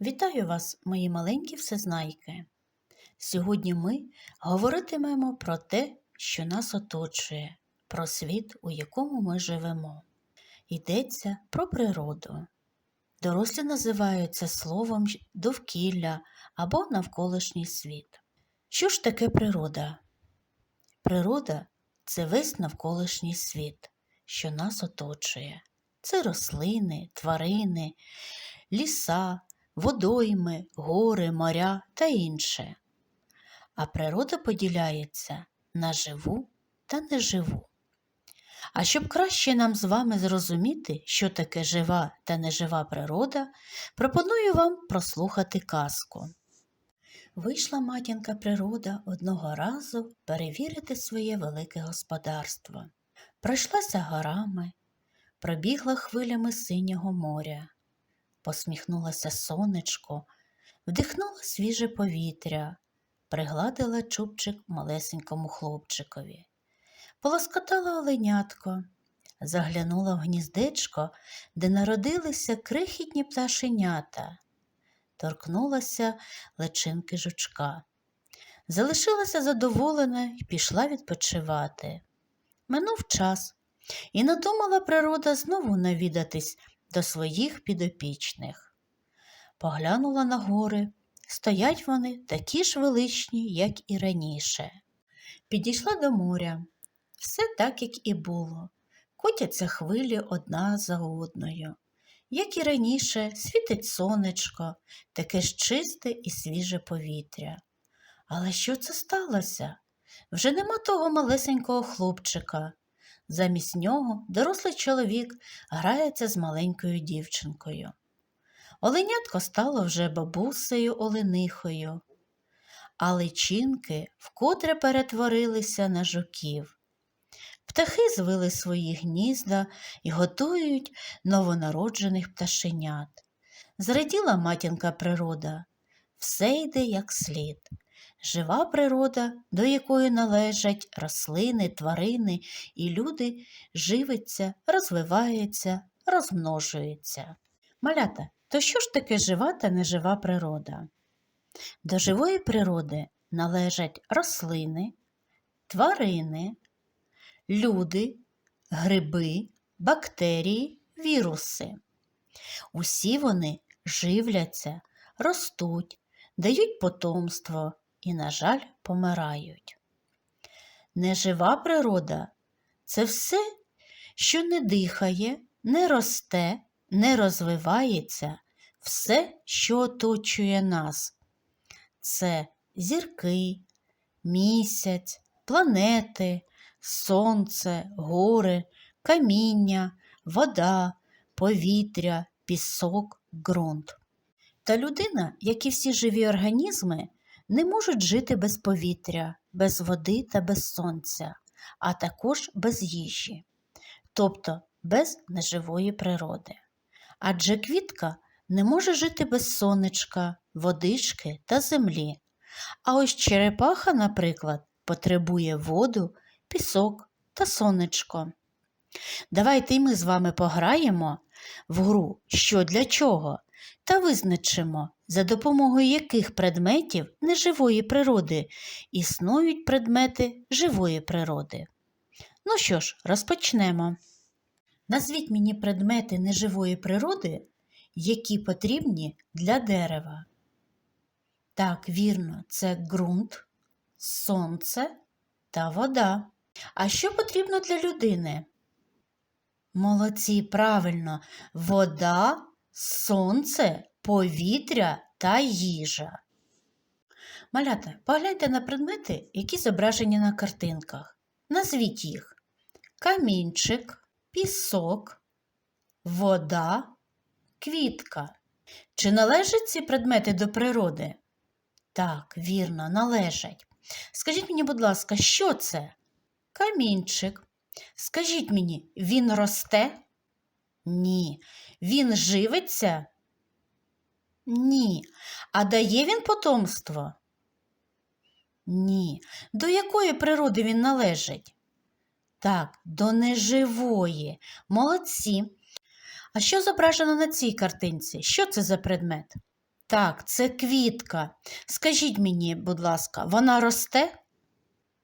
Вітаю вас, мої маленькі всезнайки. Сьогодні ми говоритимемо про те, що нас оточує, про світ, у якому ми живемо. Йдеться про природу. Дорослі називають це словом довкілля або навколишній світ. Що ж таке природа? Природа це весь навколишній світ, що нас оточує. Це рослини, тварини, ліса, водойми, гори, моря та інше. А природа поділяється на живу та неживу. А щоб краще нам з вами зрозуміти, що таке жива та нежива природа, пропоную вам прослухати казку. Вийшла матінка природа одного разу перевірити своє велике господарство. Пройшлася горами, пробігла хвилями синього моря посміхнулося сонечко, вдихнула свіже повітря, пригладила чубчик малесенькому хлопчикові, полоскотала оленятко, заглянула в гніздечко, де народилися крихітні пташенята, торкнулася личинки жучка. Залишилася задоволена і пішла відпочивати. Минув час, і надумала природа знову навідатись до своїх підопічних. Поглянула на гори, стоять вони такі ж величні, як і раніше. Підійшла до моря. Все так, як і було. Котяться хвилі одна за одною. Як і раніше, світить сонечко, таке ж чисте і свіже повітря. Але що це сталося? Вже нема того малесенького хлопчика. Замість нього дорослий чоловік грається з маленькою дівчинкою. Оленятко стало вже бабусею оленихою, а личинки вкотре перетворилися на жуків. Птахи звили свої гнізда і готують новонароджених пташенят. Зраділа матінка природа, все йде як слід. Жива природа, до якої належать рослини, тварини і люди, живиться, розвивається, розмножується. Малята, то що ж таке жива та нежива природа? До живої природи належать рослини, тварини, люди, гриби, бактерії, віруси. Усі вони живляться, ростуть, дають потомство і, на жаль, помирають. Нежива природа це все, що не дихає, не росте, не розвивається, все, що оточує нас. Це зірки, місяць, планети, сонце, гори, каміння, вода, повітря, пісок, ґрунт. Та людина, як і всі живі організми, не можуть жити без повітря, без води та без сонця, а також без їжі, тобто без неживої природи. Адже квітка не може жити без сонечка, водички та землі. А ось черепаха, наприклад, потребує воду, пісок та сонечко. Давайте й ми з вами пограємо в гру що для чого та визначимо, за допомогою яких предметів неживої природи існують предмети живої природи. Ну що ж, розпочнемо. Назвіть мені предмети неживої природи, які потрібні для дерева. Так, вірно, це ґрунт, сонце та вода. А що потрібно для людини? Молодці, правильно, вода, сонце, повітря та їжа. Малята, погляньте на предмети, які зображені на картинках. Назвіть їх камінчик, пісок, вода, квітка. Чи належать ці предмети до природи? Так, вірно, належать. Скажіть мені, будь ласка, що це? Камінчик. Скажіть мені, він росте? Ні. Він живиться? Ні. А дає він потомство? Ні. До якої природи він належить? Так, до неживої. Молодці. А що зображено на цій картинці? Що це за предмет? Так, це квітка. Скажіть мені, будь ласка, вона росте?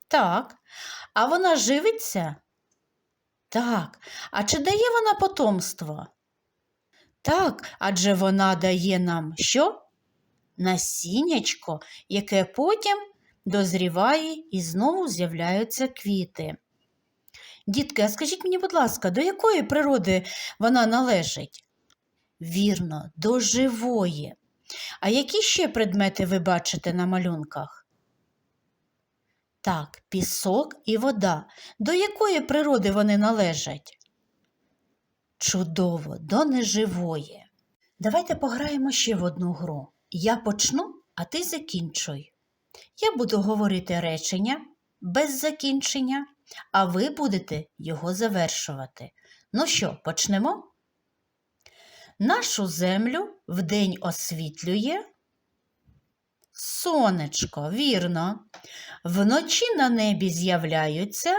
Так. А вона живиться? Так. А чи дає вона потомство? Так, адже вона дає нам що? Насіннячко, яке потім дозріває і знову з'являються квіти. Дітки, а скажіть мені, будь ласка, до якої природи вона належить? Вірно, до живої. А які ще предмети ви бачите на малюнках? Так, пісок і вода. До якої природи вони належать? Чудово, до неживої. Давайте пограємо ще в одну гру. Я почну, а ти закінчуй. Я буду говорити речення без закінчення, а ви будете його завершувати. Ну що, почнемо? Нашу землю вдень освітлює сонечко, вірно. Вночі на небі з'являються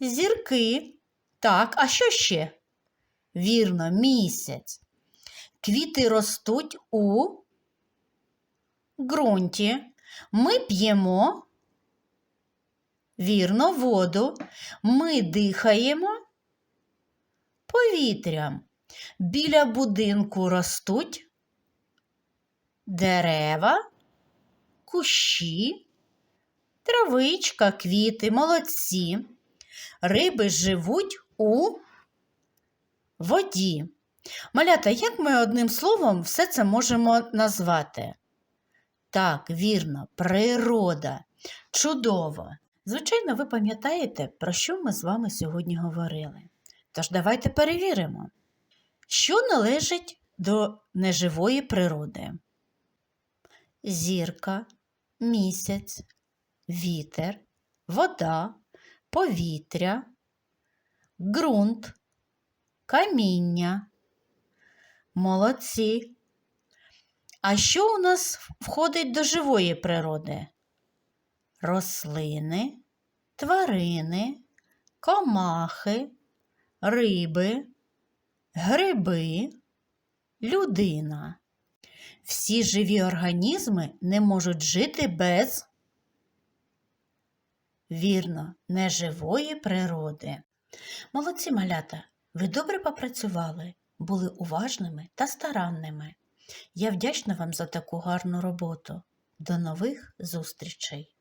зірки. Так, а що ще? Вірно, місяць. Квіти ростуть у ґрунті. Ми п'ємо, вірно, воду. Ми дихаємо повітрям. Біля будинку ростуть дерева, кущі, травичка, квіти, молодці. Риби живуть у воді. Малята, як ми одним словом все це можемо назвати? Так, вірно, природа. Чудово. Звичайно, ви пам'ятаєте, про що ми з вами сьогодні говорили. Тож давайте перевіримо, що належить до неживої природи. Зірка, місяць, вітер, вода, повітря, ґрунт, каміння. Молодці. А що у нас входить до живої природи? Рослини, тварини, комахи, риби, гриби, людина. Всі живі організми не можуть жити без вірно, неживої природи. Молодці малята, ви добре попрацювали, були уважними та старанними. Я вдячна вам за таку гарну роботу. До нових зустрічей!